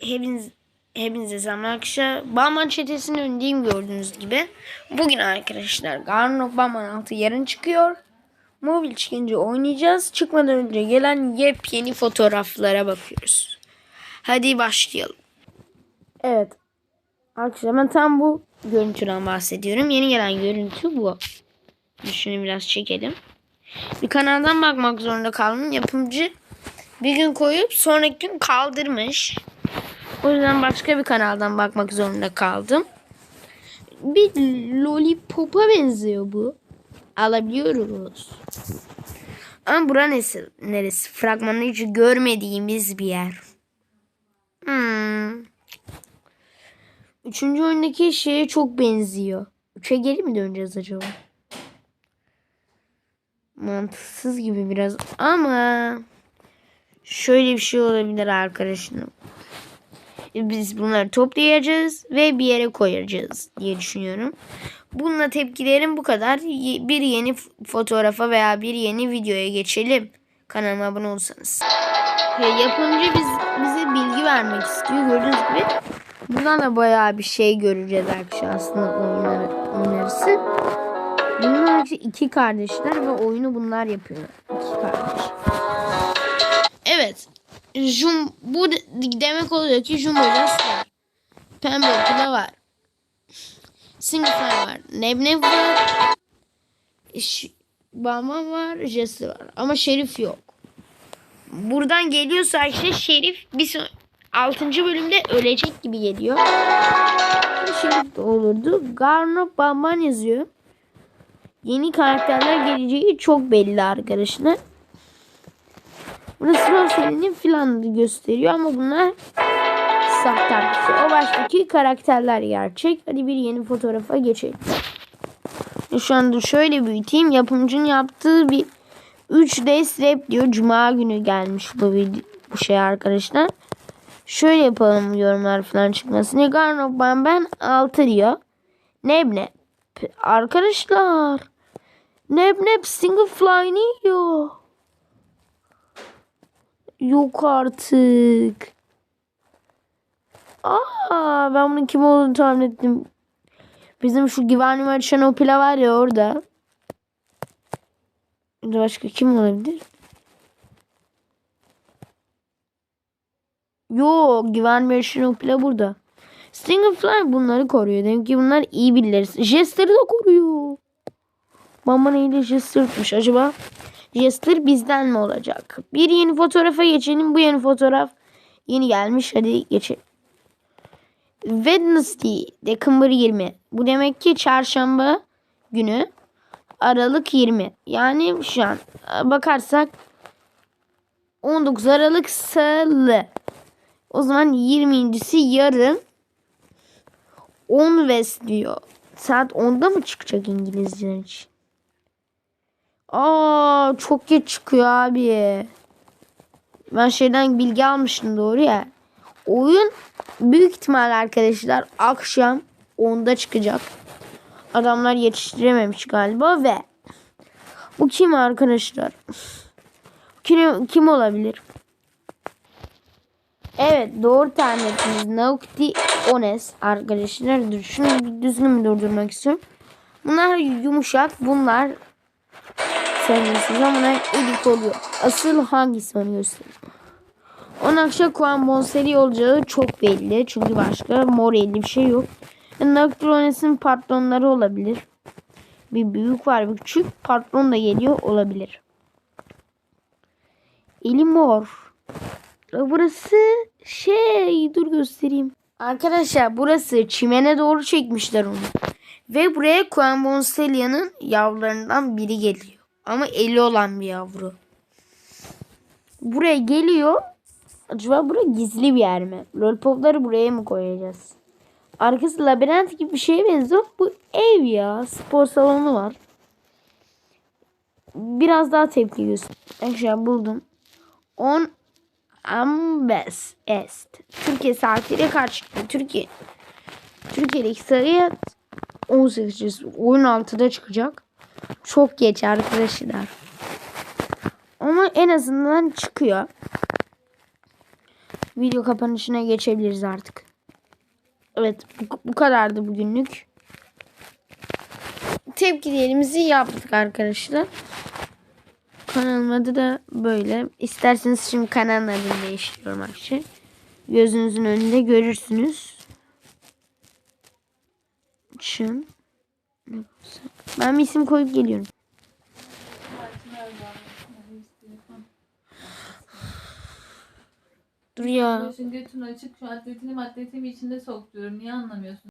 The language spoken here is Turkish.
Hepiniz, hepinize selam arkadaşlar. Batman çetesinin önündeyim gördüğünüz gibi. Bugün arkadaşlar Garden of Batman 6 yarın çıkıyor. Mobil çıkınca oynayacağız. Çıkmadan önce gelen yepyeni fotoğraflara bakıyoruz. Hadi başlayalım. Evet. Arkadaşlar ben tam bu görüntüden bahsediyorum. Yeni gelen görüntü bu. Şunu biraz çekelim. Bir kanaldan bakmak zorunda kaldım. Yapımcı bir gün koyup sonraki gün kaldırmış. O yüzden başka bir kanaldan bakmak zorunda kaldım. Bir lollipop'a benziyor bu. Alabiliyoruz. Ama bura neresi? neresi? Fragmanda hiç görmediğimiz bir yer. Hmm. Üçüncü oyundaki şeye çok benziyor. Üçe geri mi döneceğiz acaba? Mantıksız gibi biraz ama şöyle bir şey olabilir arkadaşlar. Biz bunları toplayacağız ve bir yere koyacağız diye düşünüyorum. Bununla tepkilerim bu kadar. Bir yeni fotoğrafa veya bir yeni videoya geçelim. Kanalıma abone olursanız. Ve yapımcı biz, bize bilgi vermek istiyor. Gördüğünüz gibi buradan da bayağı bir şey göreceğiz arkadaşlar aslında oyunları, oynarısı. Bunlar iki kardeşler ve oyunu bunlar yapıyor. İki kardeş. Evet. Jum, bu de- demek oluyor ki Jumbo var. Pembe Pula var. Simify var. Nebneb var. Bama var. Jesse var. Ama Şerif yok. Buradan geliyorsa işte Şerif bir son 6. bölümde ölecek gibi geliyor. Şerif de olurdu. Garno Bamban yazıyor. Yeni karakterler geleceği çok belli arkadaşlar. Burası Rosalie'nin filan gösteriyor ama bunlar sahte. O baştaki karakterler gerçek. Hadi bir yeni fotoğrafa geçelim. Şu anda şöyle büyüteyim. Yapımcının yaptığı bir 3D Slap diyor. Cuma günü gelmiş bu, bu şey arkadaşlar. Şöyle yapalım yorumlar falan çıkmasın. Garnob ben ben 6 diyor. Nebne. Arkadaşlar. Nebneb single fly ne yiyor? Yok artık. Aa, ben bunun kim olduğunu tahmin ettim. Bizim şu güvenli açan o pila var ya orada. Başka kim olabilir? Yo güvenli açan o pila burada. Single Fly bunları koruyor. Demek ki bunlar iyi birileri. Jester'ı da koruyor. Mama neyle Jester'mış acaba? Jester bizden mi olacak? Bir yeni fotoğrafa geçelim. Bu yeni fotoğraf yeni gelmiş. Hadi geçelim. Wednesday, December 20. Bu demek ki çarşamba günü Aralık 20. Yani şu an bakarsak 19 Aralık Salı. O zaman 20.si yarın 10 West diyor. Saat 10'da mı çıkacak İngilizceler için? Aa çok geç çıkıyor abi. Ben şeyden bilgi almıştım doğru ya. Oyun büyük ihtimal arkadaşlar akşam 10'da çıkacak. Adamlar yetiştirememiş galiba ve bu kim arkadaşlar? Kim, kim olabilir? Evet doğru tahmin ettiniz. Naukti Ones arkadaşlar. Dur, bir düzgün mü durdurmak istiyorum. Bunlar yumuşak. Bunlar sevgilisiz ama bunlar elik oluyor. Asıl hangisi onu göstereyim. Onun akşam Kuan Bonseri olacağı çok belli. Çünkü başka mor elli bir şey yok. Nocturnes'in patronları olabilir. Bir büyük var bir küçük. Patron da geliyor olabilir. Eli mor. Burası şey dur göstereyim. Arkadaşlar burası çimene doğru çekmişler onu. Ve buraya Kuan Bonselia'nın yavrularından biri geliyor. Ama eli olan bir yavru. Buraya geliyor. Acaba bura gizli bir yer mi? Lollipopları buraya mı koyacağız? Arkası labirent gibi bir şeye benziyor. Bu ev ya. Spor salonu var. Biraz daha tepki göster. Arkadaşlar buldum. 10 Ambes Est. Türkiye saatiyle kaç çıktı? Türkiye. Türkiye'deki sayı 18. Oyun 6'da çıkacak. Çok geç arkadaşlar. Ama en azından çıkıyor. video kapanışına geçebiliriz artık. Evet bu, bu kadardı bugünlük. Tepkilerimizi yaptık arkadaşlar. Kanalın adı da böyle. İsterseniz şimdi kanalın adını değiştiriyorum arkadaşlar. Gözünüzün önünde görürsünüz. Çın. Ne bulsak? Ben bir isim koyup geliyorum. Dur ya. Başın götün açık şu atletini atletimi içinde sok diyorum. Niye anlamıyorsun?